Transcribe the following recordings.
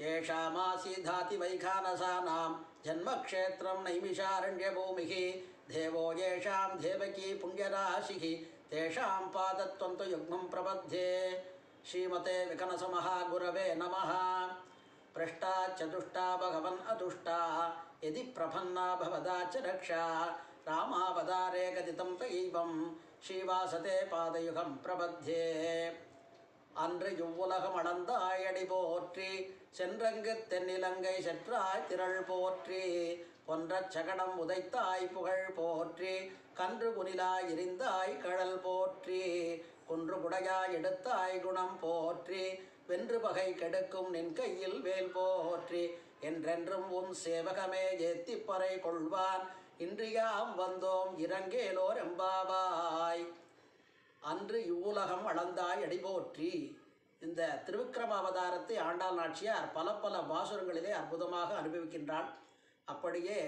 येषामासीधाति वैखानसानां जन्मक्षेत्रं नैमिषारण्यभूमिः, देवो येषां देवकी पुण्यराशिः, तेषां पादत्वं तु युग्मं प्रपद्ये। श्रीमते विकनसमहागुरवे नमः। पृष्टा चतुष्टा भगवन् अतुष्टा, यदि प्रपन्ना भवदा च रक्षा। रामावतारे गदितं तयैवं श्रीवासते पादयुगं प्रपद्ये। அன்று இவ்வுலகம் அளந்தாயடி போற்றி சென்றங்கு தென்னிலங்கை செற்றாய் திரள் போற்றி பொன்றச் சகடம் உதைத்தாய் புகழ் போற்றி கன்று குனிலாய் எரிந்தாய் கழல் போற்றி குன்று குடையாய் எடுத்தாய் குணம் போற்றி வென்று பகை கெடுக்கும் நின் கையில் வேல் போற்றி என்றென்றும் உன் சேவகமே ஏத்திப்பறை கொள்வான். இன்றியாம் வந்தோம் இறங்கேலோர் எம்பாவாய். அன்று இவ்வுலகம் அளந்தாய் அடிபோற்றி. இந்த திருவிக்கிரம அவதாரத்தை ஆண்டாள் நாச்சியார் பல பல பாசுரங்களிலே அற்புதமாக அனுபவிக்கின்றாள். அப்படியே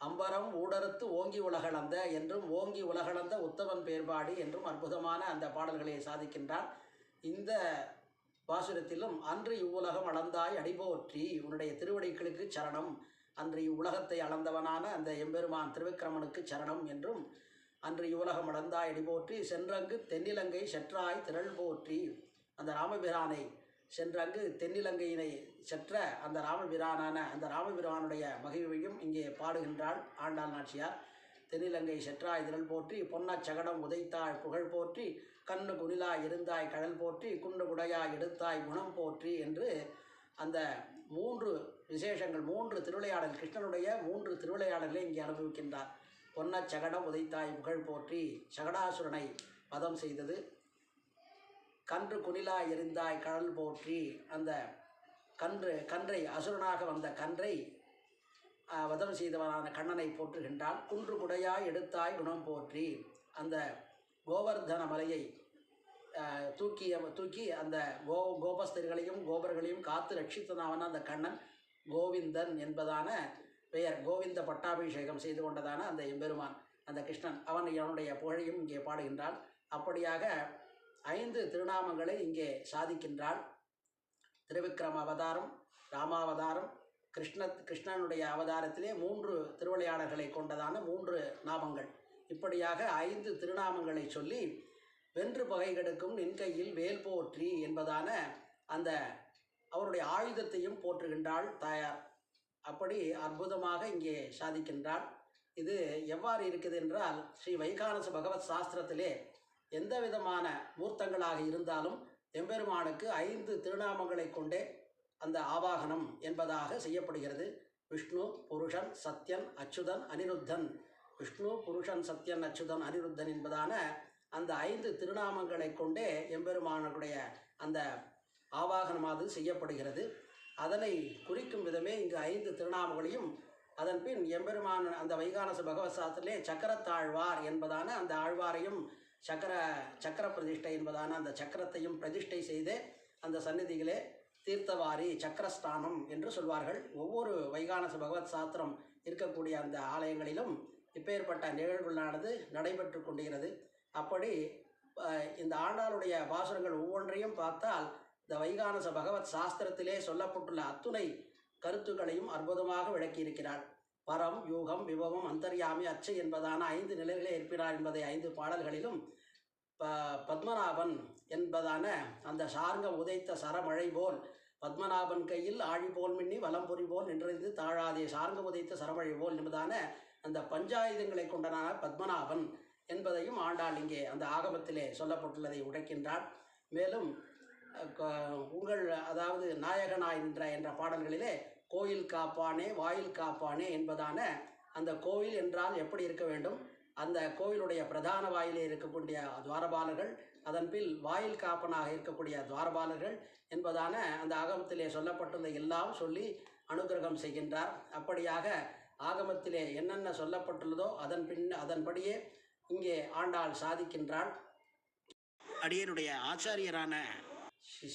அம்பரம் ஊடறுத்து ஓங்கி உலகளந்த என்றும் ஓங்கி உலகளந்த உத்தமன் பேர்பாடி என்றும் அற்புதமான அந்த பாடல்களை சாதிக்கின்றார் இந்த பாசுரத்திலும் அன்று இவ்வுலகம் அளந்தாய் அடிபோற்றி உன்னுடைய திருவடிகளுக்கு சரணம். அன்று இவ்வுலகத்தை அளந்தவனான அந்த எம்பெருமான் திருவிக்கிரமனுக்கு சரணம் என்றும் அன்று இவ்வுலகம் அடந்தாய் அடிபோற்றி சென்றங்கு தென்னிலங்கை செற்றாய் திரள் போற்றி. அந்த ராமபிரானை சென்றங்கு தென்னிலங்கையினை செற்ற அந்த ராமபிரானான அந்த ராமபிரானுடைய மகிழ்வையும் இங்கே பாடுகின்றாள் ஆண்டாள் நாச்சியார். தென்னிலங்கை செற்றாய் திரள் போற்றி பொன்னச் சகடம் உதைத்தாய் புகழ் போற்றி கண்ணு குனிலாய் இருந்தாய் கடல் போற்றி குண்டு குடையாய் எடுத்தாய் குணம் போற்றி என்று அந்த மூன்று விசேஷங்கள் மூன்று திருவிளையாடல் கிருஷ்ணனுடைய மூன்று திருவிளையாடல்களை இங்கே அனுபவிக்கின்றார். பொன்னச் சகடம் உதைத்தாய் புகழ் போற்றி சகடாசுரனை வதம் செய்தது. கன்று குனிலாய் எரிந்தாய் கடல் போற்றி அந்த கன்று கன்றை அசுரனாக வந்த கன்றை வதம் செய்தவனான கண்ணனை போற்றுகின்றாள் குன்று குடையாய் எடுத்தாய் குணம் போற்றி அந்த கோவர்தன மலையை தூக்கிய தூக்கி அந்த கோ கோபஸ்தர்களையும் கோபர்களையும் காத்து ரட்சித்தனாவன அந்த கண்ணன் கோவிந்தன் என்பதான பெயர் கோவிந்த பட்டாபிஷேகம் செய்து கொண்டதான அந்த எம்பெருமான் அந்த கிருஷ்ணன் அவன் அவனுடைய புகழையும் இங்கே பாடுகின்றான். அப்படியாக ஐந்து திருநாமங்களை இங்கே சாதிக்கின்றாள். திருவிக்ரம அவதாரம் ராமாவதாரம் கிருஷ்ண கிருஷ்ணனுடைய அவதாரத்திலே மூன்று திருவிளையாடல்களை கொண்டதான மூன்று நாமங்கள். இப்படியாக ஐந்து திருநாமங்களை சொல்லி வென்று பகை கெடுக்கும் நின்கையில் வேல் போற்றி என்பதான அந்த அவருடைய ஆயுதத்தையும் போற்றுகின்றாள் தாயார். அப்படி அற்புதமாக இங்கே சாதிக்கின்றாள். இது எவ்வாறு இருக்குது என்றால் ஸ்ரீ வைகானச பகவத் சாஸ்திரத்திலே எந்த விதமான மூர்த்தங்களாக இருந்தாலும் எம்பெருமானுக்கு ஐந்து திருநாமங்களை கொண்டே அந்த ஆவாகனம் என்பதாக செய்யப்படுகிறது. விஷ்ணு புருஷன் சத்யன் அச்சுதன் அனிருத்தன். விஷ்ணு புருஷன் சத்யன் அச்சுதன் அனிருத்தன் என்பதான அந்த ஐந்து திருநாமங்களை கொண்டே எம்பெருமானுடைய அந்த ஆவாகனமாவது செய்யப்படுகிறது. அதனை குறிக்கும் விதமே இங்கு ஐந்து திருநாமங்களையும் அதன் பின் எம்பெருமான் அந்த வைகானச பகவத் சாஸ்திரத்திலே சக்கரத்தாழ்வார் என்பதான அந்த ஆழ்வாரையும் சக்கர சக்கர பிரதிஷ்டை என்பதான அந்த சக்கரத்தையும் பிரதிஷ்டை செய்து அந்த சந்நிதிகளே தீர்த்தவாரி சக்கரஸ்தானம் என்று சொல்வார்கள். ஒவ்வொரு வைகானச பகவத் சாஸ்திரம் இருக்கக்கூடிய அந்த ஆலயங்களிலும் இப்பேற்பட்ட நிகழ்வுகளானது நடைபெற்று கொண்டிருக்கிறது. அப்படி இந்த ஆண்டாளுடைய பாசுரங்கள் ஒவ்வொன்றையும் பார்த்தால் இந்த வைகானச பகவத் சாஸ்திரத்திலே சொல்லப்பட்டுள்ள அத்துணை கருத்துக்களையும் அற்புதமாக விளக்கியிருக்கிறாள் பரம் யூகம் விபவம் அந்தர்யாமி அச்சை என்பதான ஐந்து நிலைகளை இருப்பினார் என்பதை ஐந்து பாடல்களிலும் ப பத்மநாபன் என்பதான அந்த சார்ங்க உதைத்த சரமழை போல் பத்மநாபன் கையில் ஆழி போல் மின்னி வலம்புரி போல் நின்றது தாழாதே சார்ங்க உதைத்த சரமழை போல் என்பதான அந்த பஞ்சாயுதங்களை கொண்டனான பத்மநாபன் என்பதையும் ஆண்டாள் இங்கே அந்த ஆகமத்திலே சொல்லப்பட்டுள்ளதை உடைக்கின்றார் மேலும் உங்கள் அதாவது நாயகனாய் நின்ற என்ற பாடல்களிலே கோயில் காப்பானே வாயில் காப்பானே என்பதான அந்த கோயில் என்றால் எப்படி இருக்க வேண்டும்? அந்த கோயிலுடைய பிரதான வாயிலே இருக்கக்கூடிய துவாரபாலர்கள் அதன்பில் வாயில் காப்பனாக இருக்கக்கூடிய துவாரபாலர்கள் என்பதான அந்த ஆகமத்திலே சொல்லப்பட்டுள்ள எல்லாம் சொல்லி அனுகிரகம் செய்கின்றார். அப்படியாக ஆகமத்திலே என்னென்ன சொல்லப்பட்டுள்ளதோ அதன் பின் அதன்படியே இங்கே ஆண்டாள் சாதிக்கின்றாள். அடியனுடைய ஆச்சாரியரான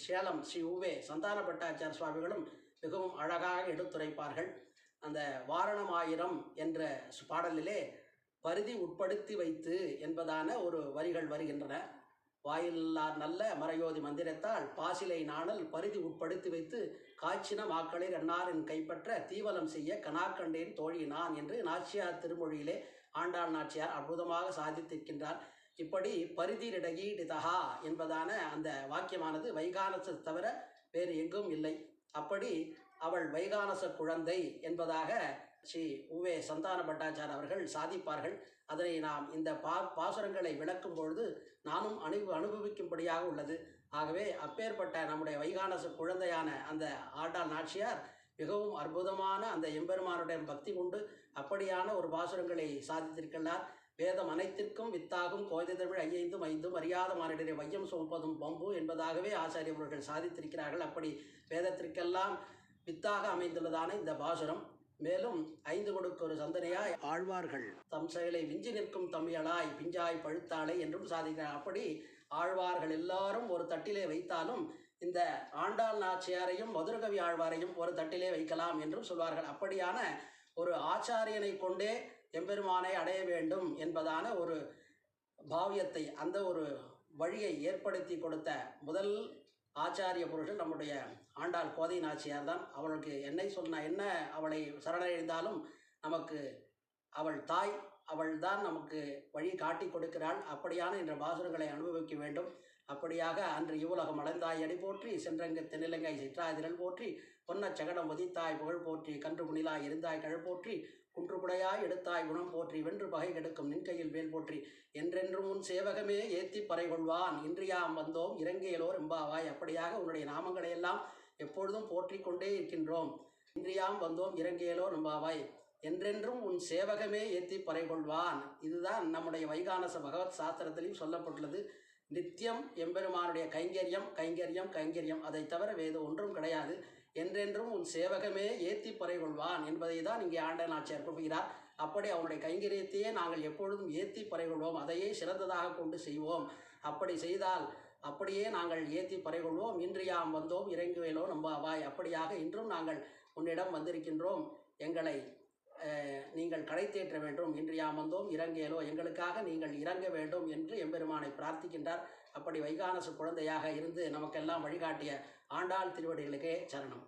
சேலம் ஸ்ரீ உவே சந்தான பட்டாச்சார சுவாமிகளும் மிகவும் அழகாக எடுத்துரைப்பார்கள். அந்த வாரணமாயிரம் என்ற பாடலிலே பரிதி உட்படுத்தி வைத்து என்பதான ஒரு வரிகள் வருகின்றன. வாயிலார் நல்ல மறையோதி மந்திரத்தால் பாசிலை நாணல் பரிதி உட்படுத்தி வைத்து காய்ச்சின மாக்களில் அன்னாரின் கைப்பற்ற தீவலம் செய்ய கனாக்கண்டேன் தோழி நான் என்று நாச்சியார் திருமொழியிலே ஆண்டாள் நாச்சியார் அற்புதமாக சாதித்திருக்கின்றார். இப்படி பரிதிரிடகீடிதா என்பதான அந்த வாக்கியமானது வைகானச தவிர வேறு எங்கும் இல்லை. அப்படி அவள் வைகானச குழந்தை என்பதாக ஸ்ரீ உவே சந்தான பட்டாச்சார் அவர்கள் சாதிப்பார்கள். அதனை நாம் இந்த பா பாசுரங்களை விளக்கும் பொழுது நானும் அனு அனுபவிக்கும்படியாக உள்ளது. ஆகவே அப்பேற்பட்ட நம்முடைய வைகானச குழந்தையான அந்த ஆண்டாள் நாச்சியார் மிகவும் அற்புதமான அந்த எம்பெருமானுடைய பக்தி கொண்டு அப்படியான ஒரு பாசுரங்களை சாதித்திருக்கிறார் வேதம் அனைத்திற்கும் வித்தாகும். கோதை தமிழ் ஐயைந்தும் ஐந்தும் அறியாத மானிடரை வையம் சுமப்பதும் பம்பு என்பதாகவே ஆச்சாரிய அவர்கள் சாதித்திருக்கிறார்கள். அப்படி வேதத்திற்கெல்லாம் வித்தாக அமைந்துள்ளதான இந்த பாசுரம். மேலும் ஐந்து கொடுக்க ஒரு சந்தனையாய் ஆழ்வார்கள். தம் செயலை விஞ்சி நிற்கும் தமிழாய் பிஞ்சாய் பழுத்தாளை என்றும் சாதிக்கிறார். அப்படி ஆழ்வார்கள் எல்லாரும் ஒரு தட்டிலே வைத்தாலும் இந்த ஆண்டாள் நாச்சியாரையும் மதுரகவி ஆழ்வாரையும் ஒரு தட்டிலே வைக்கலாம் என்றும் சொல்வார்கள். அப்படியான ஒரு ஆச்சாரியனை கொண்டே எம்பெருமானை அடைய வேண்டும் என்பதான ஒரு பாவியத்தை அந்த ஒரு வழியை ஏற்படுத்தி கொடுத்த முதல் ஆச்சாரிய புருஷன் நம்முடைய ஆண்டாள் கோதை நாச்சியார் தான். அவளுக்கு என்னை சொன்ன என்ன அவளை சரணடைந்தாலும் நமக்கு அவள் தாய் அவள் தான் நமக்கு வழி காட்டி கொடுக்கிறாள். அப்படியான என்ற பாசுரங்களை அனுபவிக்க வேண்டும். அப்படியாக அன்று இவ்வுலகம் அடைந்தாய் அடி போற்றி சென்றங்க தென்னிலங்கை சிற்றாதிரல் போற்றி பொன்ன சகடம் ஒதித்தாய் புகழ் போற்றி கன்று முனிலாய் இருந்தாய் கழல் போற்றி குன்றுபுடையாய் எடுத்தாய் குணம் போற்றி வென்று பகை கெடுக்கும் நின் கையில் வேல் போற்றி. என்றென்றும் உன் சேவகமே ஏத்தி பறை கொள்வான் இன்றியாம் வந்தோம் இறங்கியலோர் எம்பாவாய். அப்படியாக உன்னுடைய நாமங்களை எல்லாம் எப்பொழுதும் போற்றி கொண்டே இருக்கின்றோம். இன்றியாம் வந்தோம் இறங்கியலோ நம்பாவாய் என்றென்றும் உன் சேவகமே ஏத்தி பறை கொள்வான் இதுதான் நம்முடைய வைகானச பகவத் சாஸ்திரத்திலையும் சொல்லப்பட்டுள்ளது. நித்தியம் எம்பெருமானுடைய கைங்கரியம் கைங்கரியம் கைங்கரியம். அதை தவிர வேறு ஒன்றும் கிடையாது. என்றென்றும் உன் சேவகமே ஏத்தி பறை கொள்வான் என்பதை தான் இங்கே ஆண்ட நாச்சியார் குறிப்பிடுகிறார் அப்படி அவனுடைய கைங்கரியத்தையே நாங்கள் எப்பொழுதும் ஏத்தி பறை கொள்வோம் அதையே சிறந்ததாக கொண்டு செய்வோம். அப்படி செய்தால் அப்படியே நாங்கள் ஏத்தி பறைகொள்வோம். இன்று யாம் வந்தோம். இறங்குவேலோ நம்பாவாய். அப்படியாக இன்றும் நாங்கள் உன்னிடம் வந்திருக்கின்றோம். எங்களை நீங்கள் கடை தேற்ற வேண்டும் இன்றியாம் வந்தோம். இறங்கேலோ எங்களுக்காக நீங்கள் இறங்க வேண்டும் என்று எம்பெருமானை பிரார்த்திக்கின்றார். அப்படி வைகானசு குழந்தையாக இருந்து நமக்கெல்லாம் வழிகாட்டிய ஆண்டாள் திருவடிகளுக்கே சரணம்.